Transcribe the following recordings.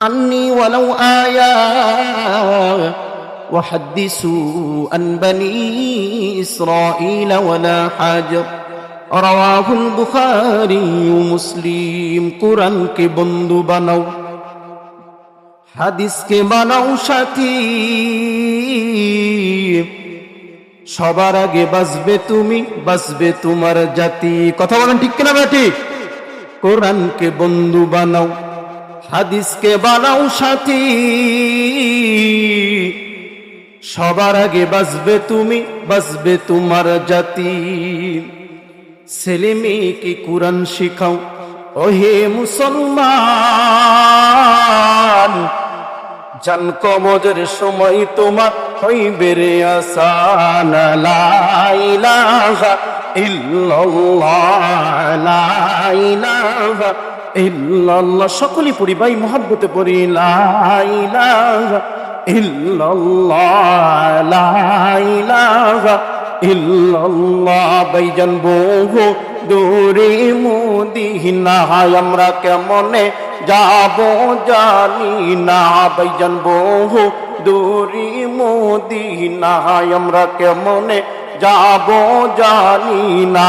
عني ولو آية وحدثوا عن بني إسرائيل ولا حاجر رواه البخاري مسلم قرآن কে বন্ধু বানাও হাদিসকে বানাও সাথী সবার আগে বাঁচবে তুমি বাঁচবে তোমার জাতি কথা বলেন ঠিক কিনা ভাই ঠিক কোরআনকে বন্ধু বানাও হাদিসকে বানাও সাথী। সবার আগে বাঁচবে তুমি বাঁচবে তোমার জাতি। ছেলে মেয়েকে কোরআন শিখাও, ওহে মুসলমান। জান কমজের সময় তোমার হইবে রে আসান ইল্লাল্লাহ, লা ইলাহা ইল্লাল্লাহ সকলে পড়ি ভাই মহাব্বতে পড়ি ইল্লাল্লাহ আমরা কেমনে যাব জানি না, বাইজান বহু দূরে মদিনায় আমরা কেমনে যাব জানি না।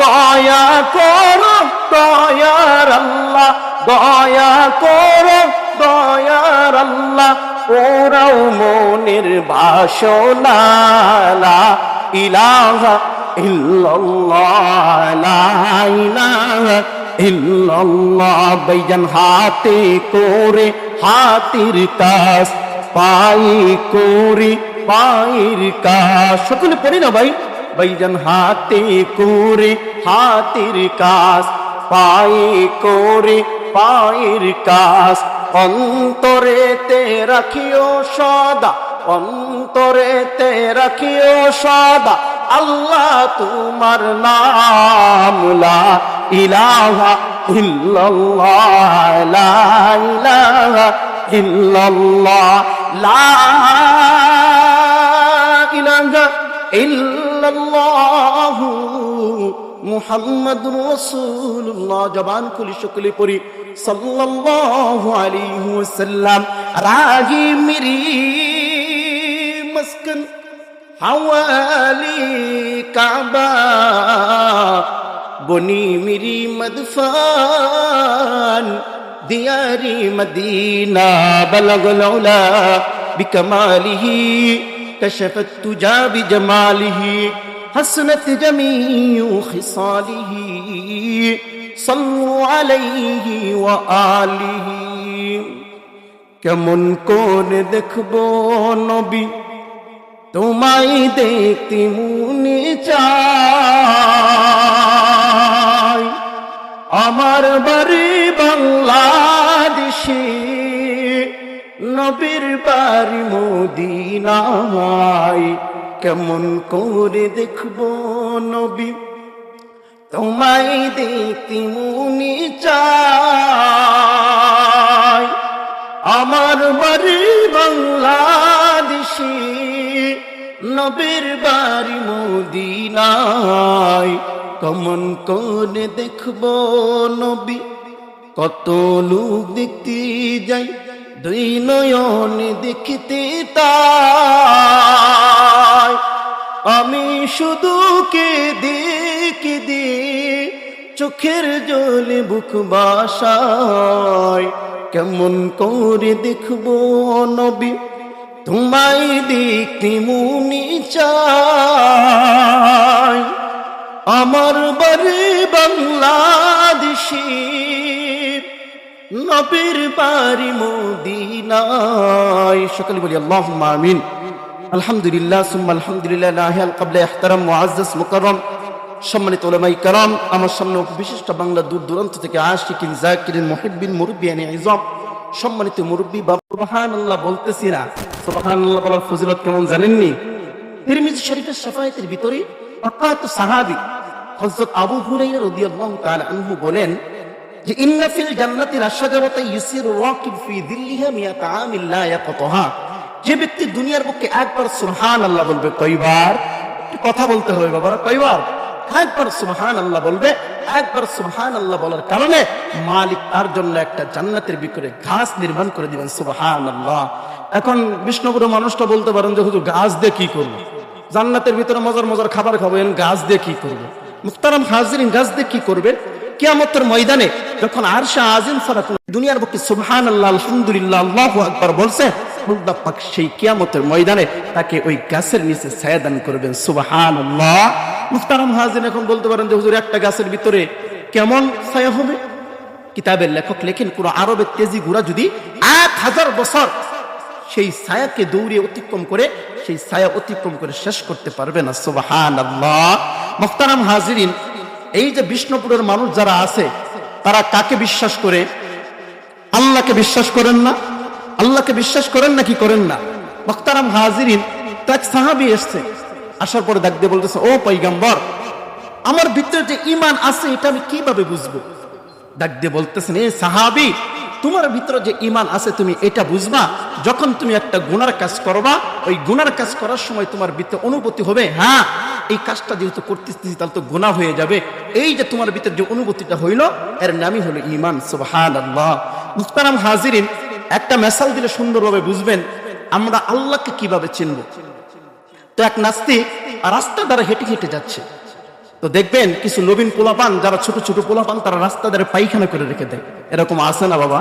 দয়া করো, দয়ার আল্লাহ, দয়া করো, দয়ার আল্লাহ। ওরাও মনের লা ইলাহা বাইজান হাতে করে, হাতির কাজ পাই করে, পায়ের কাজ সকলে পড়ি না ভাই। বাইজান হাতে করে হাতির কাজ পায়ে করে পায়ের কাজ অন্তরেতে রাখিও সদা, অন্তরেতে রাখিও সদা, আল্লাহ তোমার নাম লা ইলাহা ইল্লাল্লাহ, লা ইলাহা ইল্লাল্লাহ, লা ইলাহা ইল্লাল্লাহু। মুহাম্মদ রসুল্লাহ জবান খুলি সকলে পড়ি সাল্লাল্লাহু আলাইহি ওয়াসাল্লাম রাহি মেরি مسكن حوالي كعبة بني ميري مدفان دياري مدينة بلغ العلا بكماله كشف التجا بجماله حسنت جميع خصاله صلوا عليه وآله কেমন করে দেখব নবী তোমায় দেখতে মনে চাই আমার বাড়ি বাংলাদেশে নবীর বাড়ি মদিনায়। কেমন করে দেখব নবী? তোমায় দেখতে মনে চাই। আমার বাড়ি বাংলাদেশে, নবীর বাড়ি মদিনায়। কমন করে দেখব নবী? কত লোক দেখতে যাই দুই নয়ন দেখতে তাই। আমি শুধু কে দেখি দি, চোখের জলে বুক বাসায়। কেমন করে দেখব নবী, তোমায় দেখতে মুনি চাই আমার বাড়ি বাংলাদেশি নবীর বাড়ি মদিনায়। সকলে বলি আল্লাহ আমিন। আলহামদুলিল্লাহ, সুম্মা আলহামদুলিল্লাহ নাহিয়াল কাবলা ইহতারাম, মুআজ্জাজ, মুকাররম। সম্মানিত ওলামাই কারাম, আমার সামনে বিশিষ্ট বাংলা দূর দূরান্ত থেকে আশিকিন, জাকিরিন, মুহিব্বিন, মুরব্বিয়ানি ইজাম। সম্মানিত মুরব্বী বাবা, সুবহানাল্লাহ বলতেছি না। সুবহানাল্লাহ বলার ফজিলত কেমন জানেননি? তিরমিজি শরীফের শাফায়াতের ভিতরে অকাত সাহাবী হযরত আবু হুরায়রা রাদিয়াল্লাহু তাআলা আনহু বলেন যে ইন্না ফিল জান্নাতি ইউসিরু রাকিব ফি দিল্লিহা ইয়াকতাহা। যে ব্যক্তি দুনিয়ার পক্ষে একবার সুবহানাল্লাহ বলবে, কয়বার? কথা বলতে হবে কয়বার? একবার সুবহানাল্লাহ বলবে, একবার সুবহান আল্লাহ বলার কারণে মালিক তার জন্য একটা জান্নাতের বিকরে ঘাস নির্মাণ করে দিবেন সুবহান আল্লাহ এখন বিষ্ণুপুর মানুষটা বলতে পারেন যে, হুজুর, গাছ দিয়ে কি করব? জান্নাতের ভিতরে মজার মজার খাবার খাবেন, গাছ দিয়ে কি করবে? মুখতারাম হাজিরিন, গাছ দিয়ে কি করবেন কিয়ামতের ময়দানে যখন আরশা আজিম ছাড়া কোনো দুনিয়ার বুকে সুবহান আল্লাহ আলহামদুলিল্লাহ, আল্লাহু আকবার বলছে, আল্লাহ সেই কিয়ামতের ময়দানে তাকে ওই গাছের নিচে ছায়া করবেন সুবহান আল্লাহ মুখতারাম হাজির এখন বলতে পারেন যে, হুজুর, একটা গাছের ভিতরে কেমন ছায়া হবে? কিতাবের লেখক লেখেন, পুরো আরবের তেজি গুড়া যদি এক হাজার বছর সেই ছায়াকে দৌড়ে অতিক্রম করে, সেই ছায়া অতিক্রম করে শেষ করতে পারবে না সুবাহান আল্লাহ মুখতারাম হাজিরিন এই যে বিষ্ণুপুরের মানুষ যারা আছে, তারা কাকে বিশ্বাস করে? আল্লাহকে বিশ্বাস করেন না? আল্লাহকে বিশ্বাস করেন না কি করেন না? মুখতারাম হাজিরিন, তো সাহাবি এসছে, আসার পরে দিয়ে বলতেছে, ও পৈগম্বর আমার ভিতরে যে ইমান আছে, এটা আমি কীভাবে বুঝব? ডাক দিয়ে বলতেছেন, এ সাহাবি, তোমার ভিতরে যে ইমান আছে, তুমি এটা বুঝবা? যখন তুমি একটা গুনার কাজ করবা, ওই গুনার কাজ করার সময় তোমার ভিতরে অনুভূতি হবে হ্যাঁ এই কাজটা যেহেতু করতেছি, তাহলে তো গুনাহ হয়ে যাবে। এই যে তোমার ভিতরে যে অনুভূতিটা হইল, এর নামই হলো ইমান সুবহান আল্লাহ মুস্তারাম হাজিরিন একটা মেসাল দিলে সুন্দরভাবে বুঝবেন, আমরা আল্লাহকে কীভাবে চিনব? তো এক নাস্তিক রাস্তা দ্বারা হেঁটে হেঁটে যাচ্ছে। তো দেখবেন কিছু নবীন পোলাপান, যারা ছোট ছোট পোলাপান, তারা রাস্তা ধারে পায়খানা করে রেখে দেয়। এরকম আসে না বাবা?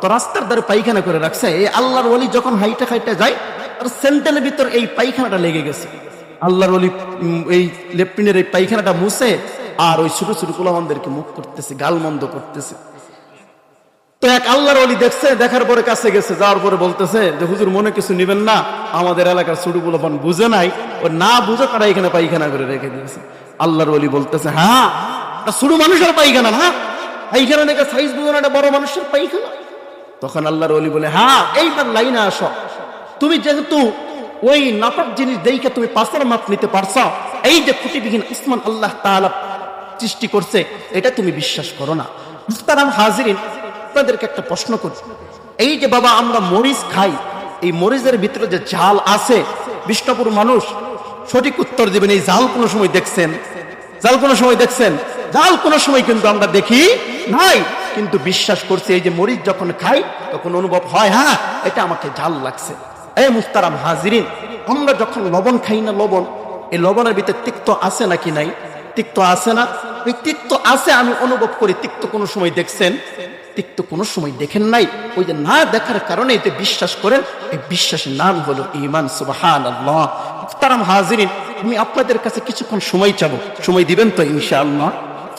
তো রাস্তার ধারে পায়খানা করে রাখছে। এই আল্লাহর ওলি যখন হাইটা খাইটা যায় আর সেন্টেনের ভিতর এই পায়খানাটা লেগে গেছে। আল্লাহর অলি এই লেফটিনের এই পায়খানাটা মুছে আর ওই ছোট ছোট পোলাপানদেরকে মুখ করতেছে, গালমন্দ করতেছে। তো এক আল্লাহর অলি দেখছে, দেখার পরে কাছে গেছে, যাওয়ার পরে বলতেছে যে, হুজুর, মনে কিছু নিবেন না, আমাদের এলাকার ছোট পোলাপান বুঝে নাই, ও না বুঝে তারা এখানে পায়খানা করে রেখে দিয়েছে। আল্লাহর অলি বলতেছে হ্যাঁ ছোট মানুষের পায়খানা না, পায়খানা দেখে সাইজ বুঝো না বড় মানুষের পায়খানা। তখন আল্লাহর অলি বলে হ্যাঁ এইবার লাইনে আসো। তুমি যেহেতু ওই নাপাক জিনিস দেখে তুমি পাঁচের মাপ নিতে পারছ। এই যে খুঁটিবিহীন আসমান আল্লাহ তাআলা সৃষ্টি করছে, এটা তুমি বিশ্বাস করো না। মুস্তারাম হাজিরিন, আপনাদেরকে একটা প্রশ্ন করি। এই যে বাবা, আমরা মরিচ খাই, এই মরিচের ভিতরে যে জাল আছে, বিষ্ণুপুর মানুষ সঠিক উত্তর দিবেন, এই জাল কোনো সময় দেখছেন? জাল কোনো সময় দেখছেন? জাল কোনো সময় কিন্তু আমরা দেখি নাই, কিন্তু বিশ্বাস করছি এই যে মরিচ যখন খাই, তখন অনুভব হয় হ্যাঁ এটা আমাকে জাল লাগছে। এই মুস্তারাম হাজিরিন, আমরা যখন লবণ খাই না লবণ এই লবণের ভিতরে তিক্ত আছে নাকি নাই? তিক্ত আছে না? ওই তিক্ত আছে আমি অনুভব করি, তিক্ত কোনো সময় দেখছেন? তিক্ত কোনো সময় দেখেন নাই। ওই যে না দেখার কারণে এতে বিশ্বাস করেন, এই বিশ্বাসের নাম হলো ইমান সুবাহান আল্লাহ তারাম হাজিরিন, আমি আপনাদের কাছে কিছুক্ষণ সময় চাবো। সময় দিবেন তো ইনশাআল্লাহ?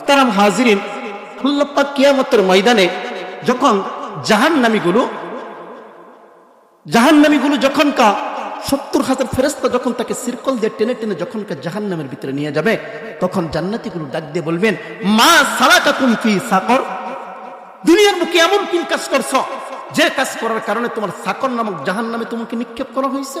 তারাম হাজিরিন, আল্লাহ কিয়ামতের ময়দানে যখন জাহান্নামীগুলো জাহান্নামীগুলো যখন কা, সত্তর হাজার ফেরস্তা যখন তাকে সিরকল দিয়ে টেনে টেনে যখন কা জাহান্নামের ভিতরে নিয়ে যাবে, তখন জান্নাতিগুলো ডাক দিয়ে বলবেন, মা সারা কাকুম কি সাকর। দুনিয়ার মুখে এমন কি কাজ করছ, যে কাজ করার কারণে তোমার সাকর নামক জাহান নামে তোমাকে নিক্ষেপ করা হয়েছে।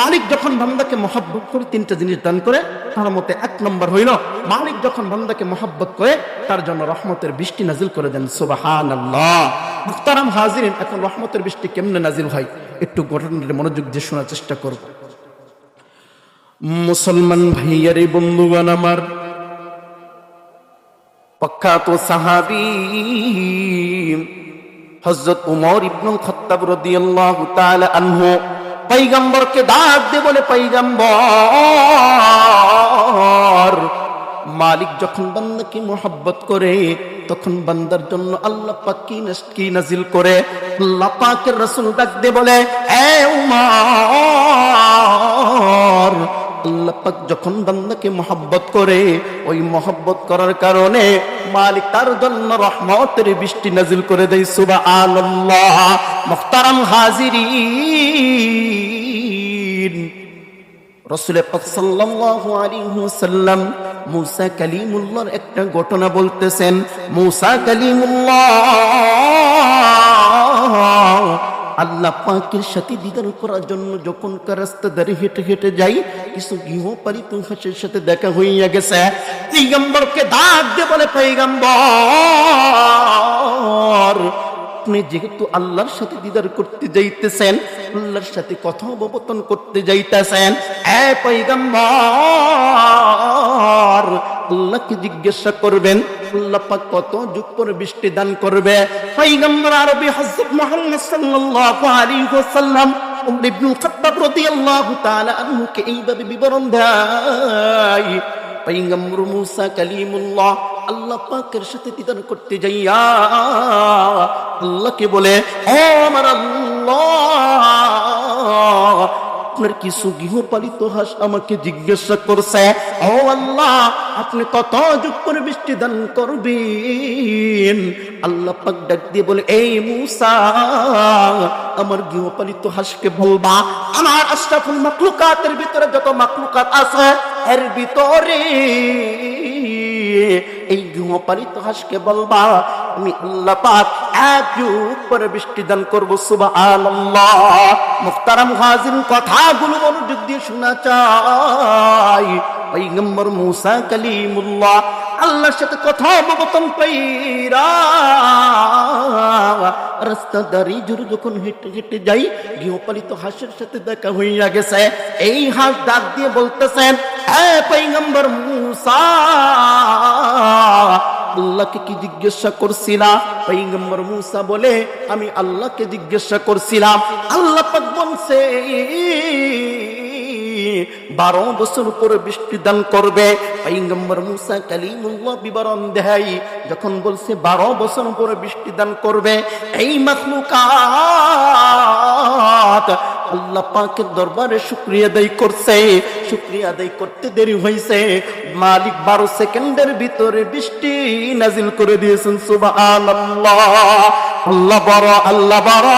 মালিক যখন বান্দাকে মহাব্বত করে তিনটা জিনিস দান করে, তার মতে এক নম্বর হইল, মালিক যখন বান্দাকে মহাব্বত করে, তার জন্য রহমতের বৃষ্টি নাজিল করে দেন সুবাহান আল্লাহ মুখতারাম হাজিরিন, এখন রহমতের বৃষ্টি কেমনে নাজিল হয়? একটু ঘটনাটা মনোযোগ দিয়ে শোনার চেষ্টা করব। মুসলমান ভাইয়ারে বন্ধুগান আমার প্রখ্যাত সাহাবী হযরত উমর ইবনুল খাত্তাব রাদিয়াল্লাহু তাআলা আনহু পয়গম্বরকে ডাক দে বলে, পয়গম্বর! মালিক যখন বান্দাকে মোহাব্বত করে, তখন বান্দার জন্য আল্লাহ পাক কি কি নাজিল করে? আল্লাহ পাকের রাসূল ডাক দে বলে, এ উমর! আল্লাহ পাক যখন বান্দাকে মহব্বত করে, ওই মহব্বত করার কারণে মালিক, তার জন্য রহমতের বৃষ্টি নাজিল করে দেয়। পাক সাল্লাল্লাহু মুসা কালিমুল্লাহর একটা ঘটনা বলতেছেন, মুসা কালিমুল্লাহ আল্লাহ পাকের সাথে দিদার করার জন্য যখন রাস্তা দাঁড়িয়ে হেঁটে হেঁটে যাই, কিছু গৃহপালিত হাঁসের সাথে দেখা হইয়া গেছে। পৈগম্বরকে ডাক দিয়ে বলে, পৈগম্বর আপনি যেহেতু আল্লাহর সাথে দিদার করতে যাইতেছেন, আল্লাহর সাথে কথোপকথন করতে যাইতেছেন এ পৈগম্বর আল্লাহকে জিজ্ঞাসা করবেন আল্লাহ কত যুগ পরে বৃষ্টি দান করবে? পৈগম্বর আরবি হযরত মুহাম্মদ সাল্লাল্লাহু আলাইহি ওয়াসাল্লাম উমর ইবনুল খাত্তাব রাদিয়াল্লাহু তাআলা এইভাবে বিবরণ দেয় পৈগম্বর মুসা কালিমুল্লাহ আল্লাহ পাকের সাথে দিদার করতে যাইয়া আল্লাহকে বলে ও আমার আল্লাহ আপনার কিছু গৃহপালিত হাঁস আমাকে জিজ্ঞাসা করছে, ও আল্লাহ, আপনি কত যুগ করে বৃষ্টি দান করবেন? আল্লাহ পাক ডাক দিয়ে বলে, এই মুসা, আমার গৃহপালিত হাঁসকে বলবা, আমার আশরাফুল মাকলুকাতের ভিতরে যত মাকলুকাত আছে, এর ভিতরে এই গৃহপালিত হাঁসকে বলবা, আমি আল্লাহ পাক এক যুগ পরে বৃষ্টি দান করব, সুবহানাল্লাহ। মুখতারাম হাজির কথাগুলো মনোযোগ দিয়ে শোনা চাই। পৈগম্বর মুসা কালিমুল্লাহ আল্লাহর সাথে কথা অবগতন কইরা, রাস্তা দাঁড়িয়ে জোরে যখন হেঁটে হেঁটে যাই গৃহপালিত হাঁসের সাথে দেখা হইয়া গেছে। এই হাঁস ডাক দিয়ে বলতেছেন এ পৈগম্বর মুসা, আল্লাহকে কি জিজ্ঞাসা করছিলাম পৈগম্বর মুসা বলে, আমি আল্লাহকে জিজ্ঞাসা করছিলাম। আল্লাহ পাক বলছে, বারো বছর পরে বৃষ্টি দান করবে। পৈগম্বর মুসা কালিমুল্লাহ বিবরণ দেয়, যখন বলছে বারো বছর পরে বৃষ্টি দান করবে। এই মাখলুকাত আল্লাহ পাকের দরবারে শুক্রিয়া আদায় করছে। শুক্রিয়া আদায় করতে দেরি হয়েছে মালিক বারো সেকেন্ডের ভিতরে বৃষ্টি নাজিল করে দিয়েছেন, সুবহানাল্লাহ। আল্লাহ বড় আল্লাহ বড়।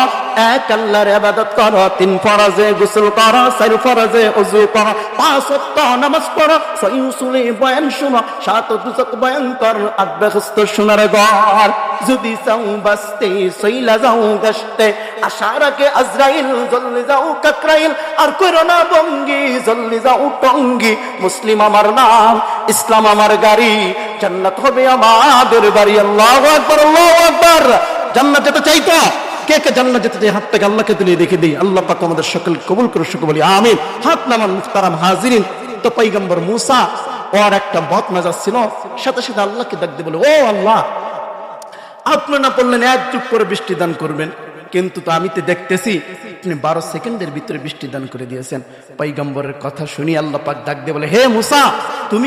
এক আল্লাহর ইবাদত করো, তিন ফরজে গোসল করো, চার ফরজে ওযু করো, পাঁচ ওয়াক্ত নামাজ পড়ো, ছয় বয়ান শুনো, সাত দুজক বয়ান কর আব্বাখস্ত শোনার ঘর। যদি চাও বাঁচতে, সইলা যাও গাছতে আসার আগে আজরাইল, জলদি যাও কাকরাইল। আর করো বঙ্গি, জলদি যাও টঙ্গি। মুসলিম আমার নাম ইসলাম আমার গাড়ি, জান্নাত হবে আমাদের বাড়ি। আল্লাহ আকবার আল্লাহ আকবার। জান্নাত যেতে চাইতো। কে কে জান্নাত যেতে চাই হাত থেকে আল্লাহকে তুলে দেখে দিই। আল্লাহ পাক আমাদের সকল কবুল করে সকল বলি, আমিন। হাত নামান মুখতারাম হাজিরিন। তো পৈগম্বর মুসা, ওর একটা বদ মেজাজ ছিল। সাথে সাথে আল্লাহকে ডাক দিয়ে বলে, ও আল্লাহ, আপনি না বললেন এক যুগ করে বৃষ্টি দান করবেন। কিন্তু তো আমি তো দেখতেছি, আপনি বারো সেকেন্ডের ভিতরে বৃষ্টি দান করে দিয়েছেন। পৈগম্বরের কথা শুনি আল্লাহ পাক ডাক দিয়ে বলে, হে মুসা, তুমি